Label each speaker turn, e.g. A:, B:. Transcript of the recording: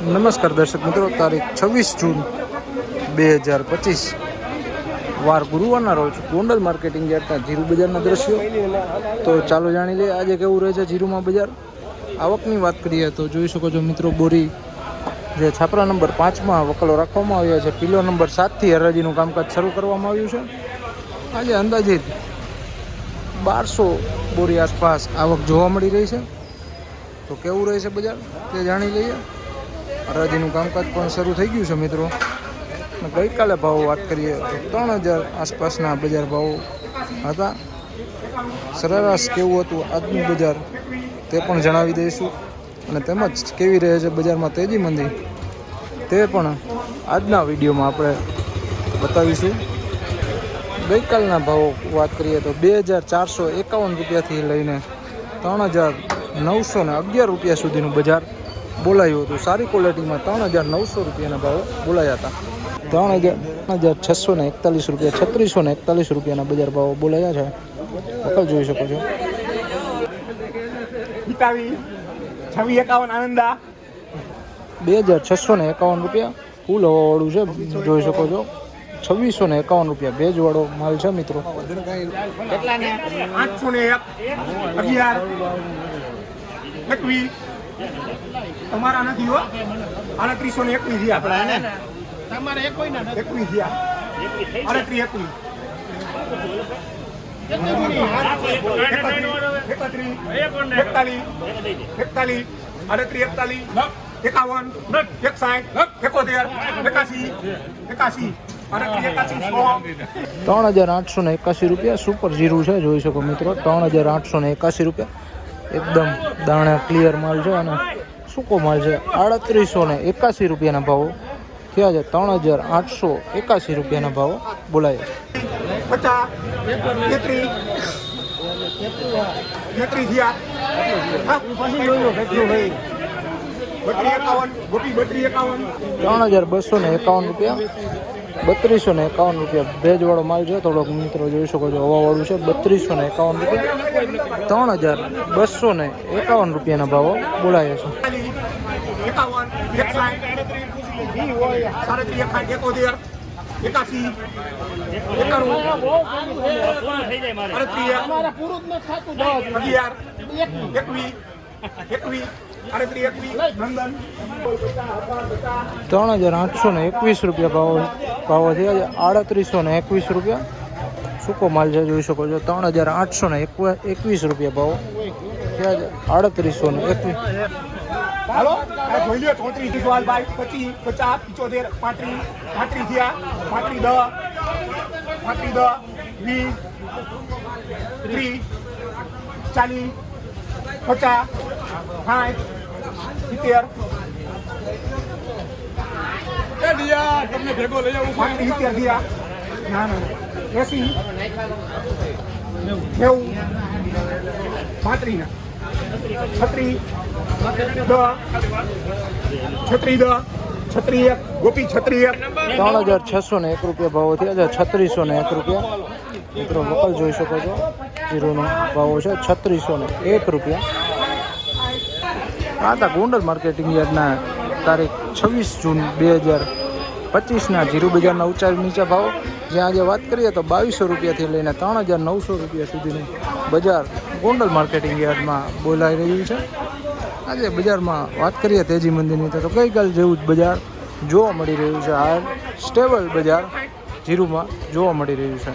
A: નમસ્કાર દર્શક મિત્રો, તારીખ છવ્વીસ જૂન બે હજાર પચીસ. વાર ગુરુવારના રોજ ગોંડલ માર્કેટિંગ યાર્ડના જીરું બજારના દ્રશ્યો. તો ચાલો જાણી લઈએ, આજે કેવું રહે છે જીરુમાં બજાર? આવકની વાત કરીએ તો જોઈ શકો છો મિત્રો, બોરી જે છાપરા નંબર પાંચમાં વકલો રાખવામાં આવ્યા છે. પિલો નંબર સાતથી હરાજીનું કામકાજ શરૂ કરવામાં આવ્યું છે. આજે અંદાજિત બારસો બોરી આસપાસ આવક જોવા મળી રહી છે. તો કેવું રહેશે બજાર? તે જાણી લઈએ. હરાજીનું કામકાજ પણ શરૂ થઈ ગયું છે, મિત્રો. ગઈકાલે ભાવ વાત કરીએ તો ત્રણ હજાર આસપાસના બજાર ભાવો હતા. સરેરાશ કેવું હતું આજનું બજાર તે પણ જણાવી દઈશું. અને તેમજ કેવી રહે છે બજારમાં તેજી મંદી તે પણ આજના વિડીયોમાં આપણે બતાવીશું. ગઈકાલના ભાવો વાત કરીએ તો બે હજાર ચારસો એકાવન રૂપિયાથી લઈને ત્રણ હજાર નવસો ને અગિયાર રૂપિયા સુધીનું બજાર બોલાયું હતું. સારી ક્વોલિટીમાં ત્રણ હજાર નવસો રૂપિયાના ભાવ બોલાયા હતા. ત્રણ હજાર ત્રણ હજાર છસો ને એકતાલીસ રૂપિયા છત્રીસો ને એકતાલીસ રૂપિયાના બજાર ભાવ બોલાયા છે. વકલ જોઈ શકો છો. બે હજાર છસો ને એકાવન રૂપિયા ફૂલ હવાવાળું છે જોઈ શકો છો. છવ્વીસો ને એકાવન રૂપિયા ભેજવાળો માલ છે મિત્રો.
B: આઠસો ને એક અગિયાર તમારા નથી હો. આડત્રીસો ને એકવીસ થયા આપણા તમારે એકવીસ થયા આડત્રીસ એકવીસ એકતાલીસ એકતાલીસ આડત્રીસ એકતાલીસ એકાવન એકસાઠ એકોતેર એકાસી એકાસી
A: ત્રણ હજાર આઠસો ને એકાસી રૂપિયા સુપર જીરું છે જોઈ શકો મિત્રો. ત્રણ હજાર આઠસો ને એકાસી રૂપિયા. એકદમ દાણા ક્લિયર માલ છે અને સૂકો માલ છે. આડત્રીસો ને એકાસી રૂપિયાના ભાવો. થયા છે ત્રણ હજાર આઠસો એકાસી રૂપિયાના ભાવો. બોલાયા. ત્રણ હજાર બસો ને એકાવન રૂપિયા. બત્રીસો ને એકાવન રૂપિયા ભેજવાળો માલ છે. થોડોક મિત્રો જોઈ શકો છો હવાવાળું છે. બત્રીસો ને એકાવન રૂપિયા. ત્રણ હજાર બસો ને એકાવન રૂપિયાના ભાવો બોલાયા છે.
B: એકાસી એકાણું અડત્રીસ એકવીસ
A: ત્રણ હજાર આઠસો ને એકવીસ રૂપિયા ભાવો ભાવો છે. આડત્રીસો ને એકવીસ રૂપિયા. સૂકો માલ છે? જોઈ શકો છો. ત્રણ હજાર આઠસો ને એકવીસ રૂપિયા ભાવો. આડત્રીસો ને એકવીસ.
B: ચાલીસ પચાસ સાઠ સિત્તેર. તમને ભેગો લઈ આવું સિત્તેર થયા ના ના એસી નેવું પાંત્રીસ છત્રીસ છત્રીસ છત્રી એક ગોપી છત્રી એક.
A: ત્રણ હજાર છસો ને એક રૂપિયા ભાવ થયા છત્રીસો ને એક રૂપિયા. મિત્રો મોકલ જોઈ શકો છો. જીરોનો ભાવો છે છત્રીસો ને એક રૂપિયા. આ હતા ગોંડલ માર્કેટિંગ યાર્ડના તારીખ છવ્વીસ જૂન બે હજાર પચીસના જીરુ બજારના ઊંચા નીચા ભાવો. જ્યાં આજે વાત કરીએ તો બાવીસો રૂપિયાથી લઈને ત્રણ હજાર નવસો રૂપિયા સુધીનું બજાર ગોંડલ માર્કેટિંગ યાર્ડમાં બોલાઈ રહ્યું છે. આજે બજારમાં વાત કરીએ તેજી મંદિરની તો ગઈકાલ જેવું જ બજાર જોવા મળી રહ્યું છે. હાલ સ્ટેબલ બજાર જીરુમાં જોવા મળી રહ્યું છે.